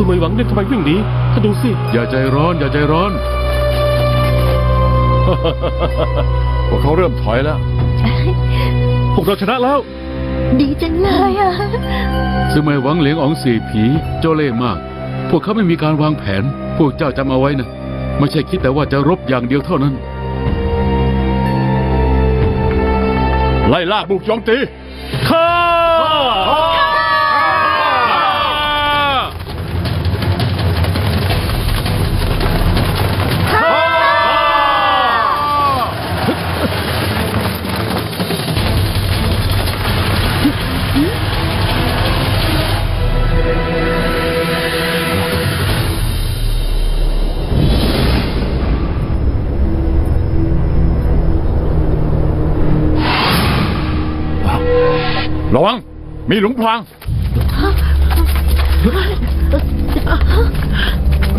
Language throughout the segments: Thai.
สุเมยหวังเนี่ยทำไมวิ่งหนีถ้าดูสิ อย่าใจร้อน อย่าใจร้อน พวกเขาเริ่มถอยแล้ว พวกเราชนะแล้ว ดีจังเลยอะซึ่งไม่หวังเหลียงอองสี่ผีเจ้าเล่ห์มาก พวกเขาไม่มีการวางแผน พวกเจ้าจำเอาไว้นะ ไม่ใช่คิดแต่ว่าจะรบอย่างเดียวเท่านั้น ไล่ล่าบุกโจมตี มีหลุมพราง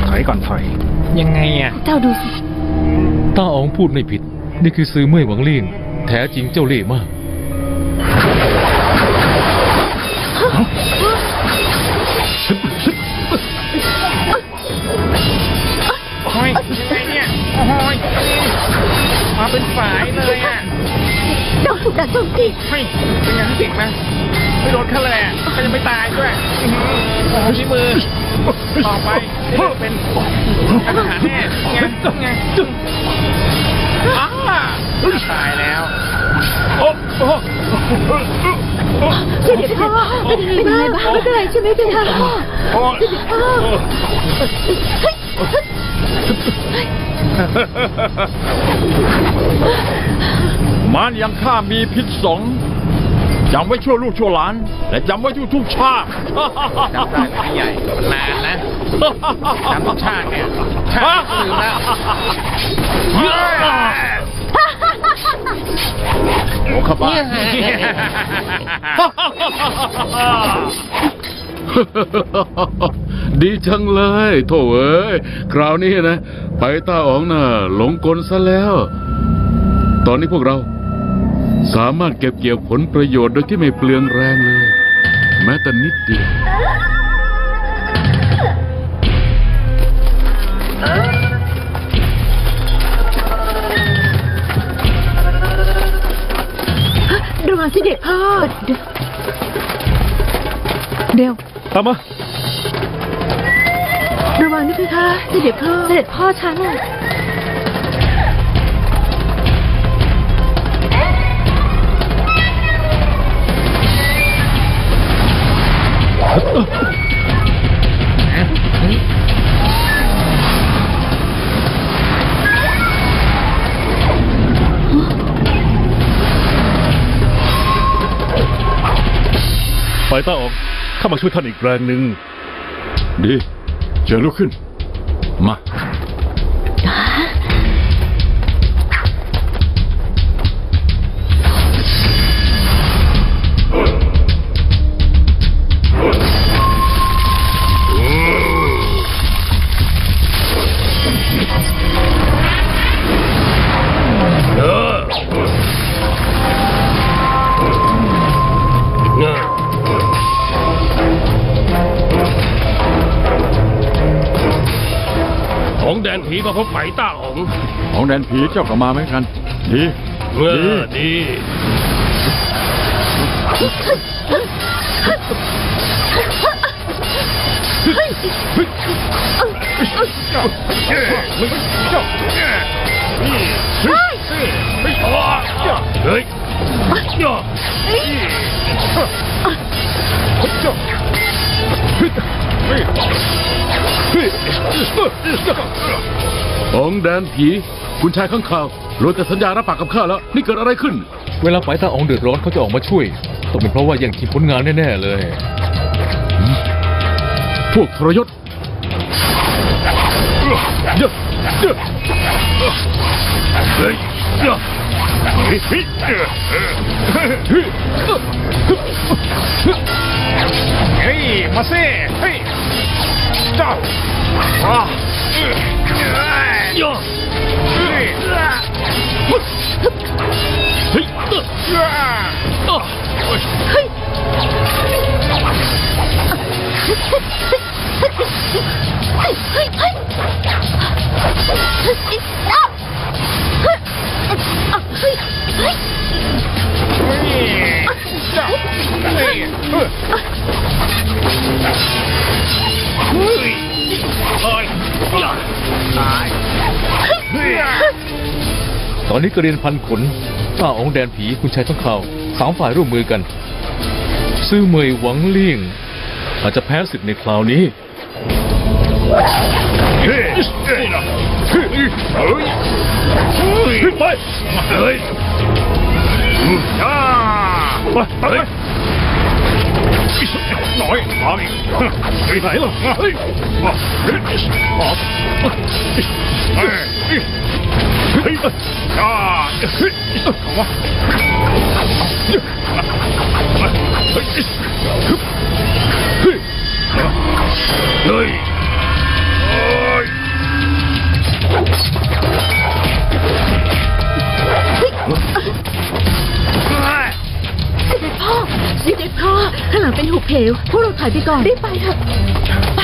ถอยก่อนถอย ยังไงอะ เจ้าดูสิต้าอองพูดไม่ผิด นี่คือซื้อเมื่อยหวังเลี่ยง แท้จริงเจ้าเล่ห์มาก โอ้ยยังไงเนี่ย โอ้ยมาเป็นฝายเลยอะ เจ้าถูกดักโจมตี เฮ้ยเป็นไงพี่เก่งนะ ไม่โดนข้าเลยอะข้ายังไม่ตายด้วยโอ้โหที่มือ ต่อไปเป็นอาหารแน่ไงไงอ้าตายแล้วเสด็จพ่อเป็นยังไงบ้างไม่เป็นไรใช่ไหมเสด็จพ่อเสด็จพ่อมารยังข้ามีพิษสง จำไว้ชั่วลูกชั่วหลาน และจำไว้ทุกทุกๆชาติจำได้ไหมพี่ใหญ่มันนานนะจำทุกชาติเนี่ยชาติก็ลืมแล้วโอ้ข้าบ้าดีจังเลย โถเอ้ยคราวนี้นะ ไปต้าอ๋องน่ะหลงกลซะแล้ว ตอนนี้พวกเรา สามารถเก็บเกี่ยวผลประโยชน์โดยที่ไม่เปลืองแรงเลย แม้แต่นิดเดียวระวังเสด็จพ่อเดี๋ยวตามมา ระวังนี่พี่คะเสด็จพ่อเสด็จพ่อฉันน่ะ มาช่วยท่านอีกแรงหนึ่งดีเชิญลุกขึ้น มา นผีมาพบไหมต้าอ๋องของแดนผีเจ้าก็มาเหมือนกัน ดีเออดีเฮ้ยข องแดนผี คุณชายข้างข่าวรู้แต่สัญญารับปากกับข้าแล้ว นี่เกิดอะไรขึ้น เวลาไปตาองเดือดร้อนเขาจะออกมาช่วย ต้องเป็นเพราะว่าแย่งชิงผลงานแน่ๆเลย พวกทรยศเยอะเยอะเฮ้ยเยมาสิเฮ้ยมาเซ่เฮ้ย เฮ้ยเฮ้ยอ่า อนนี้กระเรียนพันขนต้าองแดนผีคุณชายต้องข่าสามฝ่ายร่วมมือกัน ซื่อเมยหวังเลี่ยง อาจจะแพ้ศึกในคราวนี้เฮ้ยเฮ้ยเฮ้ยเฮ้ยไปเฮ้ยไปน่อยมาอีกไปไหนล่ะเฮ้ย เฮ้ยเฮ้ยเฮ้ยอ่าเฮ้ยอะเฮ้ยเฮ้ยเฮ้ยโอ้เด็จพ่อพ่อข้างหลังเป็นหุบเหวพวกเราถอยไปก่อน รีบไปเถอะไป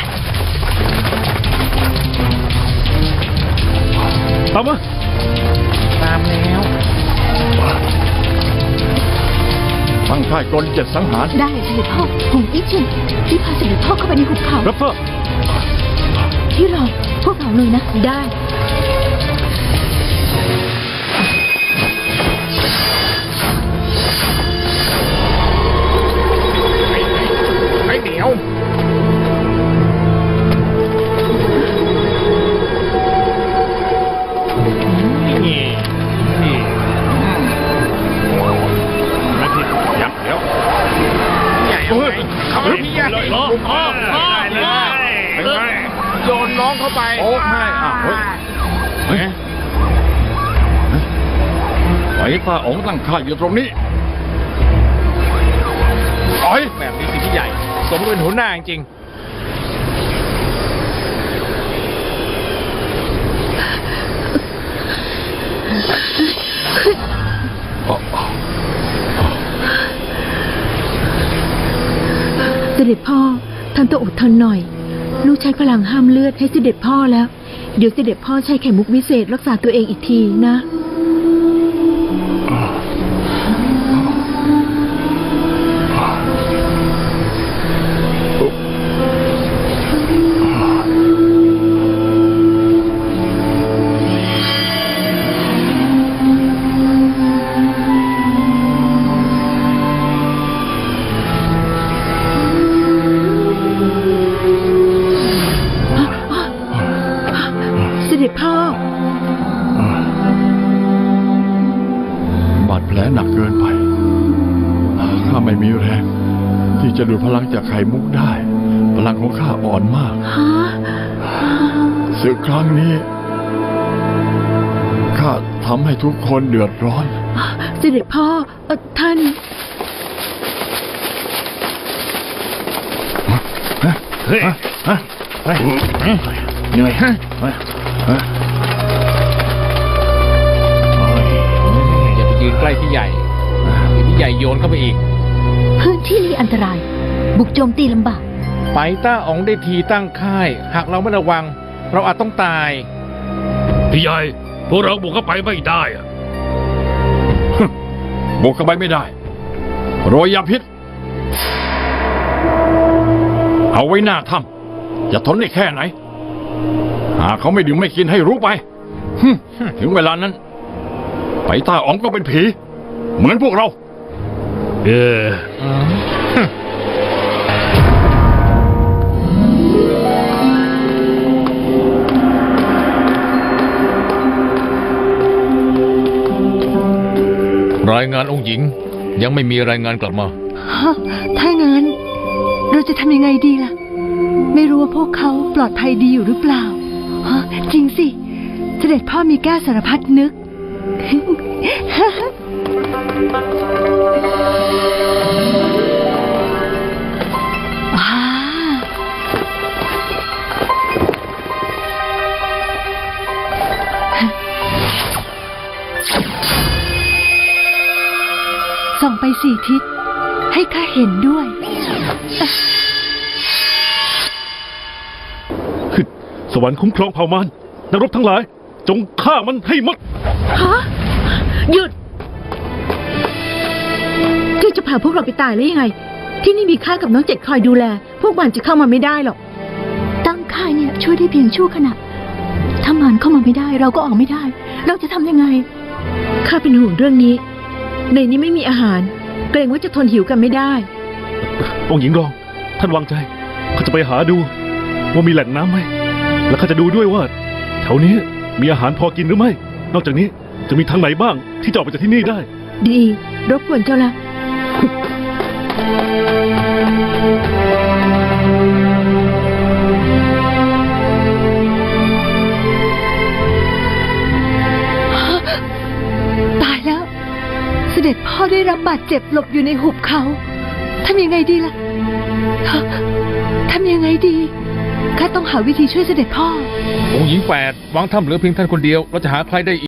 ตามมา ตามแล้วตั้งค่ายกลเจ็ดสังหาร ได้เสด็จพ่อหงอี้เฉินที่พาเสด็จพ่อเข้าไปในหุบเขารับทราบที่รอพวกเราเลยนะ ได้ไอ้เหนียว ไอ้ตาอ๋องตั้งค่ายอยู่ตรงนี้ไอ้แบบนี้สิพี่ใหญ่ สมกับเป็นหัวหน้าจริงเสด็จพ่อท่านต้องอดทนหน่อย ลูกใช้พลังห้ามเลือดให้เสด็จพ่อแล้ว เดี๋ยวเสด็จพ่อใช้ไข่มุกวิเศษรักษาตัวเองอีกทีนะ ข่มุกได้ พลังของข้าอ่อนมากฮะศึกครั้งนี้ ข้าทำให้ทุกคนเดือดร้อน เสด็จพ่อเอ่อท่าน เฮ้ยเหนื่อยฮะๆอย่าไปยืนใกล้พี่ใหญ่เดี๋ยวพี่ ใหญ่โยนเข้าไปอีก พื้นที่นี้อันตราย บุกโจมตีลำบาก ไปต้าอ๋องได้ทีตั้งค่าย หากเราไม่ระวัง เราอาจต้องตาย พี่ใหญ่พวกเราบุกเข้าไปไม่ได้อะบุกเข้าไปไม่ได้ โรยยาพิษ เอาไว้หน้าถ้ำจะทนได้แค่ไหน หากเขาไม่ดื่มไม่กินให้รู้ไปฮึ่มถึงเวลานั้น ไปต้าอ๋องก็เป็นผี เหมือนพวกเรา เออรายงานองค์หญิง ยังไม่มีรายงานกลับมาฮะถ้างั้น เราจะทำยังไงดีล่ะ ไม่รู้ว่าพวกเขาปลอดภัยดีอยู่หรือเปล่าฮะจริงสิ เสด็จพ่อมีแก้วสารพัดนึก ส่องไปสี่ทิศ ให้ข้าเห็นด้วย ขึ้น สวรรค์คุ้มครองเผ่ามารนักรบทั้งหลาย จงฆ่ามันให้หมด ฮะ หยุดเจ้าจะพาพวกเราไปตายหรือยังไง ที่นี่มีข้ากับน้องเจ็ดคอยดูแล พวกมันจะเข้ามาไม่ได้หรอก ตั้งค่ายเนี่ยช่วยได้เพียงชั่วขณะ ถ้ามันเข้ามาไม่ได้เราก็ออกไม่ได้ เราจะทำยังไง ข้าเป็นห่วงเรื่องนี้ ในนี้ไม่มีอาหาร เกรงว่าจะทนหิวกันไม่ได้ องค์หญิงรอง ท่านวางใจเขาจะไปหาดู ว่ามีแหล่งน้ำไหม แล้วเขาจะดูด้วยว่า แถวนี้มีอาหารพอกินหรือไม่ นอกจากนี้จะมีทางไหนบ้างที่จะออกไปจากที่นี่ได้ ดี รบกวนเจ้าละ บาดเจ็บหลบอยู่ในหุบเขาทำยังไงดีล่ะฮะทำยังไงดีข้าต้องหาวิธีช่วยเสด็จพ่อองค์หญิงแปดวางถ้ำเหลือเพียงท่านคนเดียวเราจะหาใครได้อีก